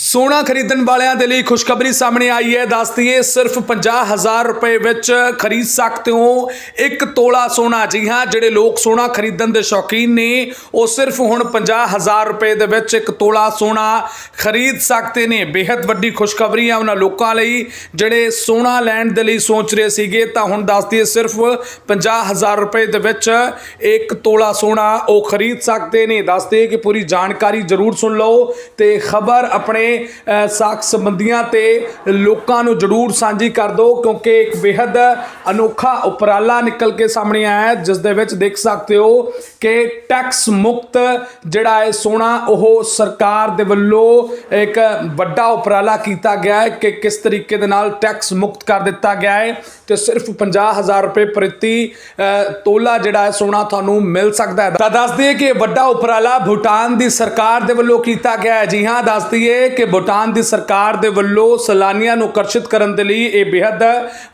ਸੋਨਾ ਖਰੀਦਣ ਵਾਲਿਆਂ ਦੇ ਲਈ ਖੁਸ਼ਖਬਰੀ ਸਾਹਮਣੇ ਆਈ ਹੈ। ਦੱਸਦੀ ਹੈ ਸਿਰਫ 50000 ਰੁਪਏ ਵਿੱਚ ਖਰੀਦ ਸਕਦੇ ਹੋ। ਇੱਕ ਤੋਲਾ ਸੋਨਾ, ਜੀ ਹਾਂ, ਜਿਹੜੇ ਲੋਕ ਸੋਨਾ ਖਰੀਦਣ ਦੇ ਸ਼ੌਕੀਨ ਨੇ, ਉਹ ਸਿਰਫ ਹੁਣ 50000 ਰੁਪਏ ਦੇ ਵਿੱਚ ਇੱਕ ਤੋਲਾ ਸੋਨਾ ਖਰੀਦ ਸਕਦੇ ਨੇ। ਬੇहद ਵੱਡੀ ਖੁਸ਼ਖਬਰੀ ਹੈ ਉਹਨਾਂ ਲੋਕਾਂ ਲਈ। ਜਿਹੜੇ ਸੋਨਾ ਲੈਣ ਦੇ ਲਈ ਸੋਚ ਰਹੇ ਸੀਗੇ, ਤਾਂ ਹੁਣ ਦੱਸਦੀ ਹੈ ਸਿਰਫ 50000 ਰੁਪਏ ਦੇ ਵਿੱਚ ਇੱਕ ਤੋਲਾ ਸੋਨਾ ਉਹ ਖਰੀਦ ਸਕਦੇ ਨੇ। ਦੱਸ ਦੱਸਦੇ ਕਿ ਪੂਰੀ ਜਾਣਕਾਰੀ ਜ਼ਰੂਰ ਸੁਣ ਲਓ ਤੇ ਖਬਰ ਆਪਣੇ ਸਾਖ ਸੰਬੰਧੀਆਂ ਤੇ ਲੋਕਾਂ ਨੂੰ ਜ਼ਰੂਰ ਸਾਂਝੀ ਕਰ ਦਿਓ, ਕਿਉਂਕਿ ਇੱਕ ਬੇहद ਅਨੋਖਾ ਉਪਰਾਲਾ ਨਿਕਲ ਕੇ ਸਾਹਮਣੇ ਆਇਆ ਜਿਸ ਦੇ ਵਿੱਚ ਦੇਖ ਸਕਦੇ ਹੋ ਕਿ ਟੈਕਸ ਮੁਕਤ ਜਿਹੜਾ ਹੈ ਸੋਨਾ, ਉਹ ਸਰਕਾਰ ਦੇ ਵੱਲੋਂ ਇੱਕ ਵੱਡਾ ਉਪਰਾਲਾ ਕੀਤਾ ਗਿਆ ਹੈ ਕਿ ਕਿਸ ਤਰੀਕੇ ਦੇ ਨਾਲ ਟੈਕਸ ਮੁਕਤ ਕਰ ਦਿੱਤਾ ਗਿਆ ਹੈ, ਤੇ ਸਿਰਫ 50000 ਰੁਪਏ ਪ੍ਰਤੀ ਤੋਲਾ ਜਿਹੜਾ ਹੈ ਸੋਨਾ ਤੁਹਾਨੂੰ ਮਿਲ ਸਕਦਾ ਹੈ। ਤਾਂ ਦੱਸ ਦਈਏ ਕਿ ਵੱਡਾ ਉਪਰਾਲਾ ਭੂਟਾਨ ਦੀ ਸਰਕਾਰ ਦੇ ਵੱਲੋਂ ਕੀਤਾ ਗਿਆ ਹੈ। ਜੀ ਹਾਂ, ਦੱਸ ਦਈਏ ਕਿ ਭੂਟਾਨ ਦੀ ਸਰਕਾਰ ਦੇ ਵੱਲੋਂ ਸੈਲਾਨੀਆਂ ਨੂੰ ਆਕਰਸ਼ਿਤ ਕਰਨ ਦੇ ਲਈ ਇਹ ਬੇहद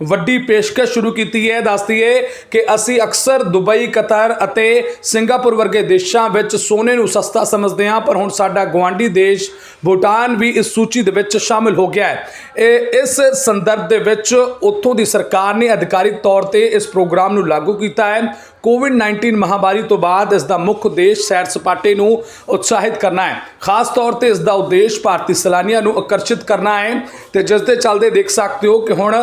ਵੱਡੀ ਪੇਸ਼ਕਸ਼ ਸ਼ੁਰੂ ਕੀਤੀ ਹੈ। ਦੱਸ ਦਈਏ ਕਿ ਅਸੀਂ ਅਕਸਰ ਦੁਬਈ, ਕਤਰ ਅਤੇ ਸਿੰਗਾਪੁਰ ਵਰਗੇ ਦੇਸ਼ਾਂ ਵਿੱਚ ਸੋਨੇ ਨੂੰ ਸਸਤਾ ਸਮਝਦੇ ਹਾਂ, ਪਰ ਹੁਣ ਸਾਡਾ ਗਵਾਂਢੀ ਦੇਸ਼ ਭੂਟਾਨ ਵੀ ਇਸ ਸੂਚੀ ਦੇ ਵਿੱਚ ਸ਼ਾਮਿਲ ਹੋ ਗਿਆ ਹੈ। ਇਹ ਇਸ ਸੰਦਰਭ ਦੇ ਵਿੱਚ ਉੱਥੋਂ ਦੀ ਸਰਕਾਰ ਨੇ ਅਧਿਕਾਰਿਕ ਤੌਰ ਤੇ ਇਸ ਪ੍ਰੋਗਰਾਮ ਨੂੰ ਲਾਗੂ ਕੀਤਾ ਹੈ। ਕੋਵਿਡ-19 ਮਹਾਮਾਰੀ ਤੋਂ ਬਾਅਦ ਇਸ ਦਾ ਮੁੱਖ ਉਦੇਸ਼ ਸੈਰ ਸਪਾਟੇ ਨੂੰ ਉਤਸ਼ਾਹਿਤ ਕਰਨਾ ਹੈ। ਖਾਸ ਤੌਰ ਤੇ ਇਸ ਦਾ ਉਦੇਸ਼ ਭਾਰਤੀ ਸੈਲਾਨੀਆਂ ਨੂੰ ਆਕਰਸ਼ਿਤ ਕਰਨਾ ਹੈ ਤੇ ਜਿਸ ਦੇ ਚੱਲਦੇ ਦੇਖ ਸਕਦੇ ਹੋ ਕਿ ਹੁਣ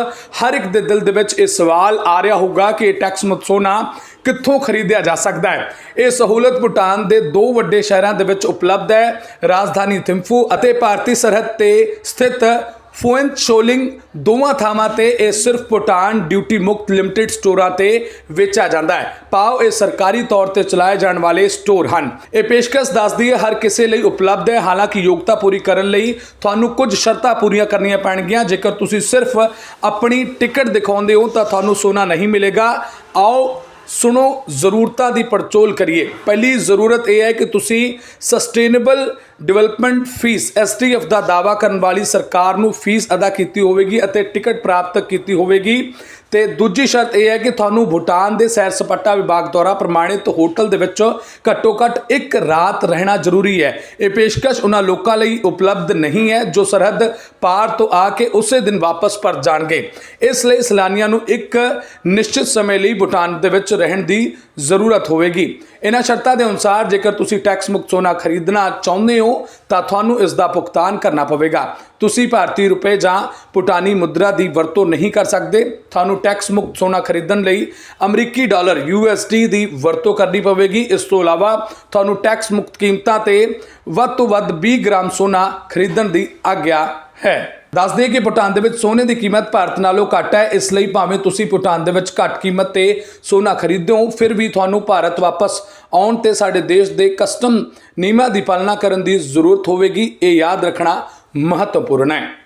ਹਰ ਇੱਕ ਦੇ ਦਿਲ ਦੇ ਵਿੱਚ ਇਹ ਸਵਾਲ ਆ ਰਿਹਾ ਹੋਊਗਾ ਕਿ ਇਹ ਟੈਕਸ ਮੁਕਤ ਸੋਨਾ ਕਿੱਥੋਂ ਖਰੀਦਿਆ ਜਾ ਸਕਦਾ ਹੈ। ਇਹ ਸਹੂਲਤ ਭੂਟਾਨ ਦੇ ਦੋ ਵੱਡੇ ਸ਼ਹਿਰਾਂ ਦੇ ਵਿੱਚ ਉਪਲਬਧ ਹੈ, ਰਾਜਧਾਨੀ ਥਿੰਫੂ ਅਤੇ ਭਾਰਤੀ ਸਰਹੱਦ ਤੇ ਸਥਿਤ ਫੋਇੰਟ ਸ਼ੋਲਿੰਗ ਦੋਵਾਂ ਥਾਵਾਂ ਤੇ ਇਹ ਸਿਰਫ ਭੂਟਾਨ ਡਿਊਟੀ ਮੁਕਤ ਲਿਮਟਿਡ ਸਟੋਰਾਂ ਤੇ ਵੇਚਿਆ ਜਾਂਦਾ ਹੈ। ਪਾਓ ਇਹ ਸਰਕਾਰੀ ਤੌਰ ਤੇ ਚਲਾਏ ਜਾਣ ਵਾਲੇ ਸਟੋਰ ਹਨ। ਇਹ ਪੇਸ਼ਕਸ਼ ਦੱਸਦੀ ਹੈ, ਹਰ ਕਿਸੇ ਲਈ ਉਪਲਬਧ ਹੈ। ਹਾਲਾਂਕਿ ਯੋਗਤਾ ਪੂਰੀ ਕਰਨ ਲਈ ਤੁਹਾਨੂੰ ਕੁਝ ਸ਼ਰਤਾਂ ਪੂਰੀਆਂ ਕਰਨੀਆਂ ਪੈਣਗੀਆਂ। ਜੇਕਰ ਤੁਸੀਂ ਸਿਰਫ ਆਪਣੀ ਟਿਕਟ ਦਿਖਾਉਂਦੇ ਹੋ ਤਾਂ ਤੁਹਾਨੂੰ ਸੋਨਾ ਨਹੀਂ ਮਿਲੇਗਾ। ਆਓ ਸੁਣੋ, ਜ਼ਰੂਰਤਾਂ ਦੀ ਪੜਚੋਲ ਕਰੀਏ। ਪਹਿਲੀ ਜ਼ਰੂਰਤ ਇਹ ਹੈ ਕਿ ਤੁਸੀਂ ਸਸਟੇਨੇਬਲ ਡਿਵੈਲਪਮੈਂਟ ਫੀਸ ਐਸਟੀਐਫ ਦਾ ਦਾਅਵਾ ਕਰਨ ਵਾਲੀ ਸਰਕਾਰ ਨੂੰ ਫੀਸ ਅਦਾ ਕੀਤੀ ਹੋਵੇਗੀ ਅਤੇ ਟਿਕਟ ਪ੍ਰਾਪਤ ਕੀਤੀ ਹੋਵੇਗੀ। ਤੇ ਦੂਜੀ ਸ਼ਰਤ ਇਹ ਹੈ ਕਿ ਤੁਹਾਨੂੰ ਭੂਟਾਨ ਦੇ ਸੈਰ ਸਪਾਟਾ ਵਿਭਾਗ ਦੁਆਰਾ ਪ੍ਰਮਾਣਿਤ ਹੋਟਲ ਦੇ ਵਿੱਚ ਘੱਟੋ ਘੱਟ ਇੱਕ ਰਾਤ ਰਹਿਣਾ ਜ਼ਰੂਰੀ ਹੈ। ਇਹ ਪੇਸ਼ਕਸ਼ ਉਹਨਾਂ ਲੋਕਾਂ ਲਈ ਉਪਲਬਧ ਨਹੀਂ ਹੈ ਜੋ ਸਰਹੱਦ ਪਾਰ ਤੋਂ ਆ ਕੇ ਉਸੇ ਦਿਨ ਵਾਪਸ ਪਰਤ ਜਾਣਗੇ। ਇਸ ਲਈ ਸੈਲਾਨੀਆਂ ਨੂੰ ਇੱਕ ਨਿਸ਼ਚਿਤ ਸਮੇਂ ਲਈ ਭੂਟਾਨ ਦੇ ਵਿੱਚ ਰਹਿਣ ਦੀ ਜ਼ਰੂਰਤ ਹੋਵੇਗੀ। ਇਹਨਾਂ ਸ਼ਰਤਾਂ ਦੇ ਅਨੁਸਾਰ ਜੇਕਰ ਤੁਸੀਂ ਟੈਕਸ ਮੁਕਤ ਸੋਨਾ ਖਰੀਦਣਾ ਚਾਹੁੰਦੇ ਹੋ, ਤਾਂ ਤੁਹਾਨੂੰ ਇਸ ਦਾ ਭੁਗਤਾਨ ਕਰਨਾ ਪਵੇਗਾ। ਤੁਸੀਂ ਭਾਰਤੀ ਰੁਪਏ ਜਾਂ ਭੂਟਾਨੀ ਮੁਦਰਾ ਦੀ ਵਰਤੋਂ ਨਹੀਂ ਕਰ ਸਕਦੇ। ਤੁਹਾਨੂੰ ਟੈਕਸ ਮੁਕਤ ਸੋਨਾ ਖਰੀਦਣ ਲਈ ਅਮਰੀਕੀ ਡਾਲਰ USD ਦੀ ਵਰਤੋਂ ਕਰਨੀ ਪਵੇਗੀ। ਇਸ ਤੋਂ ਇਲਾਵਾ ਤੁਹਾਨੂੰ ਟੈਕਸ ਮੁਕਤ ਕੀਮਤਾਂ ਤੇ ਵੱਧ ਤੋਂ ਵੱਧ 20 ਗ੍ਰਾਮ ਸੋਨਾ ਖਰੀਦਣ ਦੀ ਆਗਿਆ ਹੈ। ਦੱਸ ਦਈਏ ਕਿ ਭੂਟਾਨ ਦੇ ਵਿੱਚ ਸੋਨੇ ਦੀ ਕੀਮਤ ਭਾਰਤ ਨਾਲੋਂ ਘੱਟ ਹੈ। ਇਸ ਲਈ ਭਾਵੇਂ ਤੁਸੀਂ ਭੂਟਾਨ ਦੇ ਵਿੱਚ ਘੱਟ ਕੀਮਤ ਤੇ ਸੋਨਾ ਖਰੀਦਦੇ ਹੋ ਫਿਰ ਵੀ ਤੁਹਾਨੂੰ ਭਾਰਤ ਵਾਪਸ ਆਉਣ ਤੇ ਸਾਡੇ ਦੇਸ਼ ਦੇ ਕਸਟਮ ਨਿਯਮਾਂ ਦੀ ਪਾਲਣਾ ਕਰਨ ਦੀ ਜ਼ਰੂਰਤ ਹੋਵੇਗੀ। ਇਹ ਯਾਦ ਰੱਖਣਾ ਮਹੱਤਵਪੂਰਨ ਹੈ।